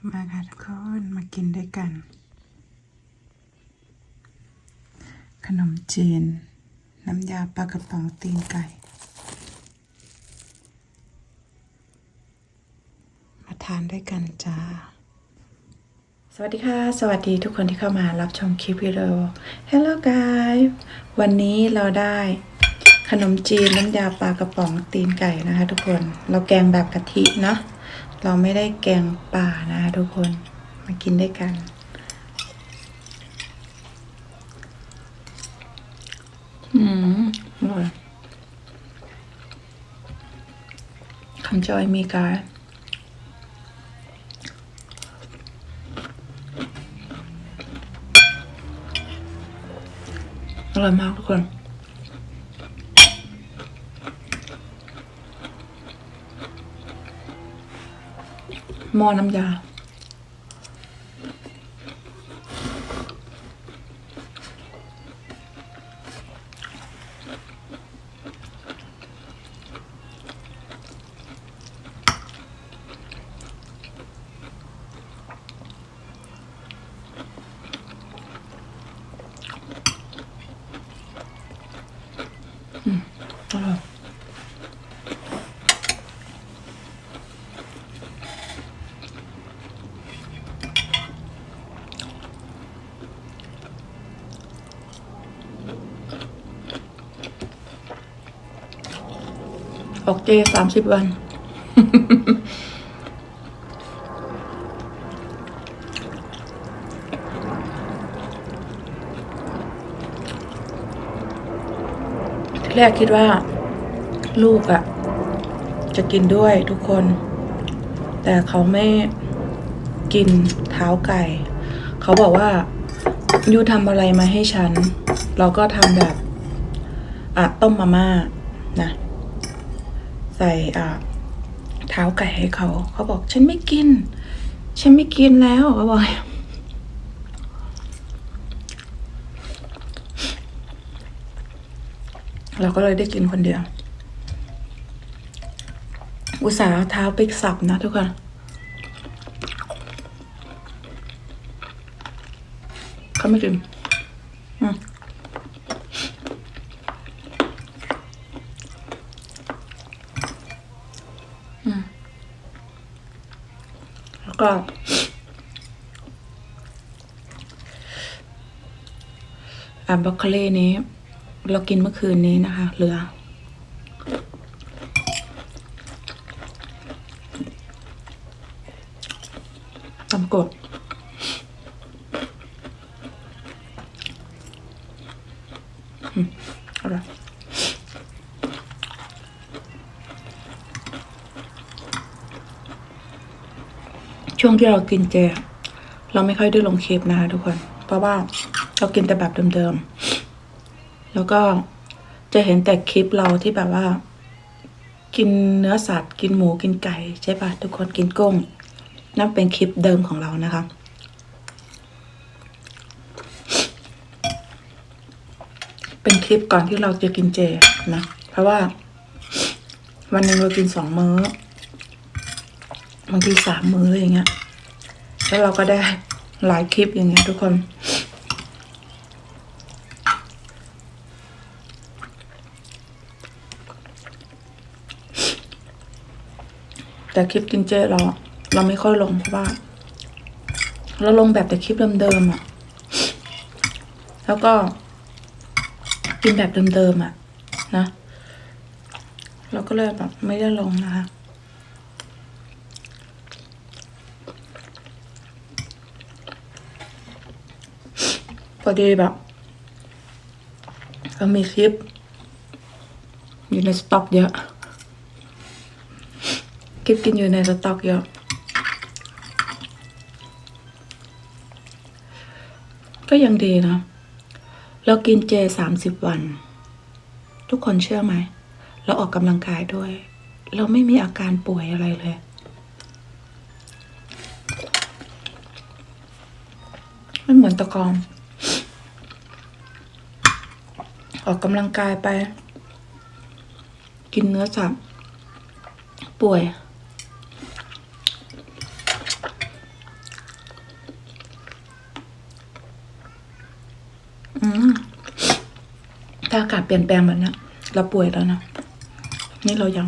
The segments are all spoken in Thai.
มาค่ะทุกคนมากินด้วยกัน ขนมจีน น้ำยาปลากระป๋องตีนไก่ มาทานด้วยกันจ้า สวัสดีค่ะ สวัสดีทุกคนที่เข้ามารับชมคลิปวิดีโอ Hello guys วันนี้เราได้ขนมจีนน้ำยาปลากระป๋องตีนไก่นะคะทุกคน เราแกงแบบกะทิเนาะ เราไม่ได้แกงป่านะทุกคนมากินด้วยกัน อืมอร่อยคำจอยมีการอร่อยมากทุกคน หม้อน้ำยา อืมอร่อย ออกเจสามสิบวัน แรกคิดว่า ลูกอะ่ะ จะกินด้วยทุกคน แต่เขาไม่กินเท้าไก่ เขาบอกว่ายูทำอะไรมาให้ฉัน เราก็ทำแบบอะต้มมาม่านะ ใส่เท้าไก่ให้เขา เขาบอกฉันไม่กิน ฉันไม่กินแล้วเขาบอกเราก็เลยได้กินคนเดียว อุตส่าห์เอาเท้าไปสับนะทุกคนเขาไม่กิน อืม แล้วก็อ่าบรอกโคลีนี้ เรากินเมื่อคืนนี้นะคะ เหลือ ตำกด อืมอร่อย ช่วงที่เรากินเจ เราไม่ค่อยได้ลงคลิปนะคะทุกคน เพราะว่าเรากินแต่แบบเดิมๆ แล้วก็จะเห็นแต่คลิปเราที่แบบว่า กินเนื้อสัตว์กินหมูกินไก่ใช่ปะทุกคนกินกุ้งนั่นเป็นคลิปเดิมของเรานะคะเป็นคลิปก่อนที่เราจะกินเจนะ เพราะว่า วันหนึ่งเรากินสองมื้อ บางทีสามมืออย่างเงี้ย แล้วเราก็ได้หลายคลิปอย่างเงี้ยทุกคน แต่คลิปกินเจเรา เราไม่ค่อยลงเพราะว่า เราลงแบบแต่คลิปเดิมๆอะ แล้วก็กินแบบเดิมๆอะนะ เราก็เลยแบบไม่ได้ลงนะคะ พ อดีแบบก็มีคลิป อยู่ในสต็อกเยอะคลิปกินอยู่ในสต็อกเยอะก็ยังดีนะ เรากินเจสามสิบวัน ทุกคนเชื่อไหม เราออกกำลังกายด้วย เราไม่มีอาการป่วยอะไรเลย มันเหมือนตะกอน ออกกำลังกายไป กินเนื้อสัตว์ป่วย ถ้าอากาศเปลี่ยนแปลงแบบนี้เราป่วยแล้วนะ นี่เรายัง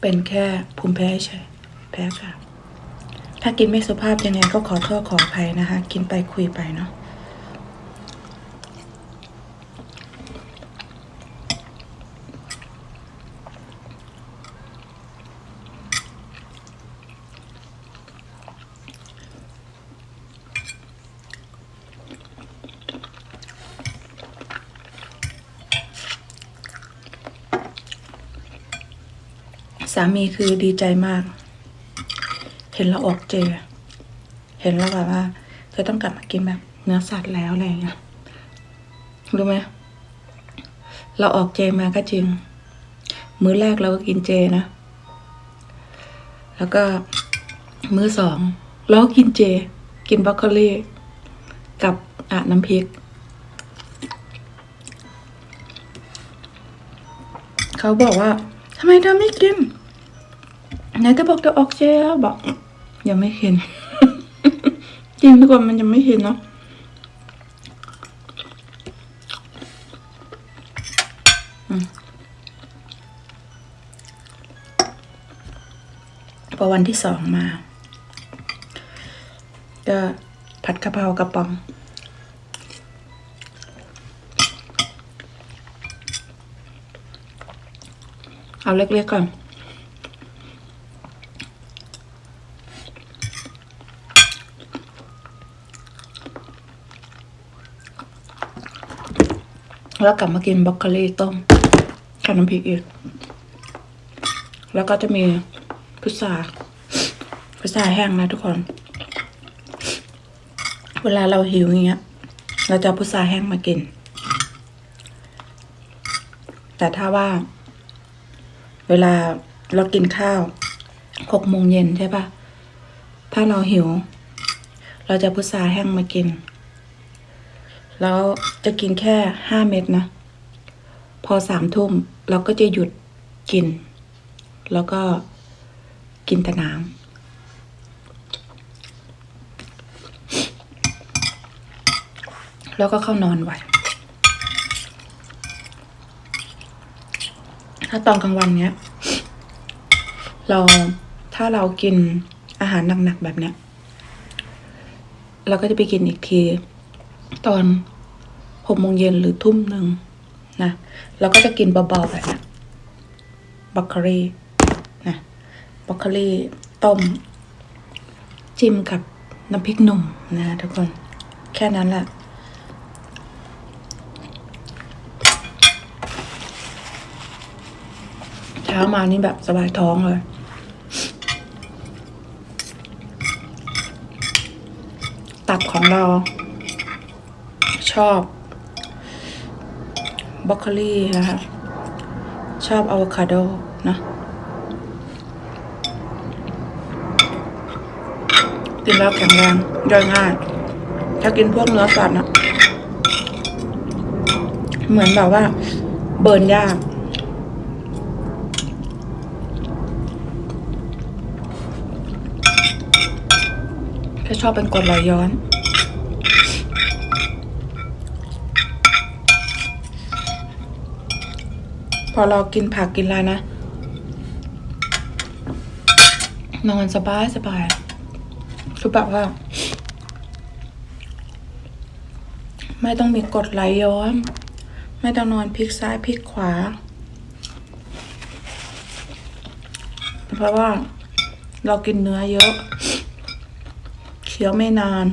เป็นแค่ภูมิแพ้ใช่แพ้ค่ะถ้ากินไม่สุภาพยังไงก็ขอโทษขออภัยนะคะ กินไปคุยไปเนาะ สามีคือดีใจมาก เห็นเราออกเจ เห็นแล้วแบบว่า เธอต้องกลับมากินแบบเนื้อสัตว์แล้วอะไรอย่างเงี้ยรู้ไหมเราออกเจมาก็จริง มื้อแรกเราก็กินเจนะ แล้วก็มื้อสองเราก็กินเจ กินบรอกโคลีกับอะน้ำพริก เขาบอกว่าทำไมเธอไม่กิน ไหนเธอบอกเธออกเจแล้บอกยังไม่เห็นจริงทุกคนมันยังไม่เห็นเนาะพอวันที่สองมา ก็ผัดกะเพรากระป๋องเอาเล็กๆก่อน แล้วกลับมากินบรอกโคลีต้มกับน้ำพริกอีก แล้วก็จะมีพุทราพุทราแห้งนะทุกคน เวลาเราหิวอย่างเงี้ย เราจะพุทราแห้งมากิน แต่ถ้าว่า เวลาเรากินข้าวหกโมงเย็นใช่ปะถ้าเราหิว เราจะพุทราแห้งมากิน แล้วจะกินแค่ห้าเม็ดนะ พอสามทุ่มเราก็จะหยุดกิน แล้วก็กินแต่น้ำแล้วก็เข้านอนไว้ถ้าตอนกลางวันเนี้ย เราถ้าเรากินอาหารหนักๆแบบเนี้ย เราก็จะไปกินอีกที ตอนหกโมงเย็นหรือทุ่มหนึ่งนะเราก็จะกินเบาๆแบบนี้บรอกโคลีนะบรอกโคลีต้ม จิ้มกับน้ำพริกหนุ่มนะทุกคนแค่นั้นแหละเช้ามานี่แบบสบายท้องเลยตับของเรา ชอบบรอกโคลีนะคะชอบอะโวคาโดนะกินแล้วแข็งแรงย่อยง่าย ถ้ากินพวกเนื้อสัตว์นะเหมือนแบบว่า เบิร์นยากแค่ชอบเป็นกรดไหลย้อน พอเรากินผักกินอะไรนะ นอนสบายสบายคือแบบว่า ไม่ต้องมีกดไหลย้อน ไม่ต้องนอนพลิกซ้ายพลิกขวา เพราะว่าเรากินเนื้อเยอะเคี้ยวไม่นาน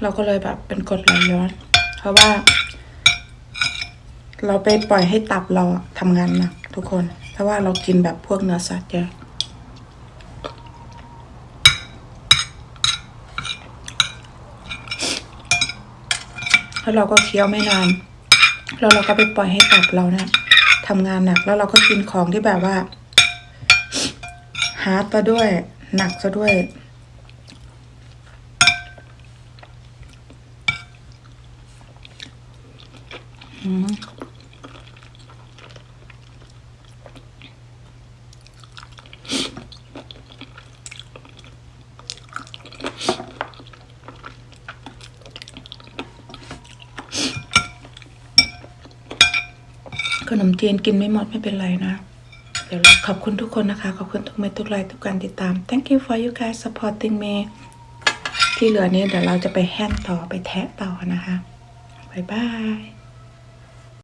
เราก็เลยแบบเป็นกดไหลย้อน เพราะว่า เราไปปล่อยให้ตับเราทำงานหนักทุกคน เพราะว่าเรากินแบบพวกเนื้อสัตว์เยอะแล้วเราก็เคี้ยวไม่นาน แล้วเราก็ไปปล่อยให้ตับเราเนี่ยทำงานหนักแล้วเราก็กินของที่แบบว่าฮาร์ดซะด้วย หนักซะด้วยอืม ขนมเจียนกินไม่หมดไม่เป็นไรนะ เดี๋ยวเราขอบคุณทุกคนนะคะ ขอบคุณทุกเมทุกไลค์ทุกการติดตาม thank you for you guys supporting me ที่เหลือนี้เดี๋ยวเราจะไปแฮนต่อไปแทะต่อนะคะ บ๊ายบาย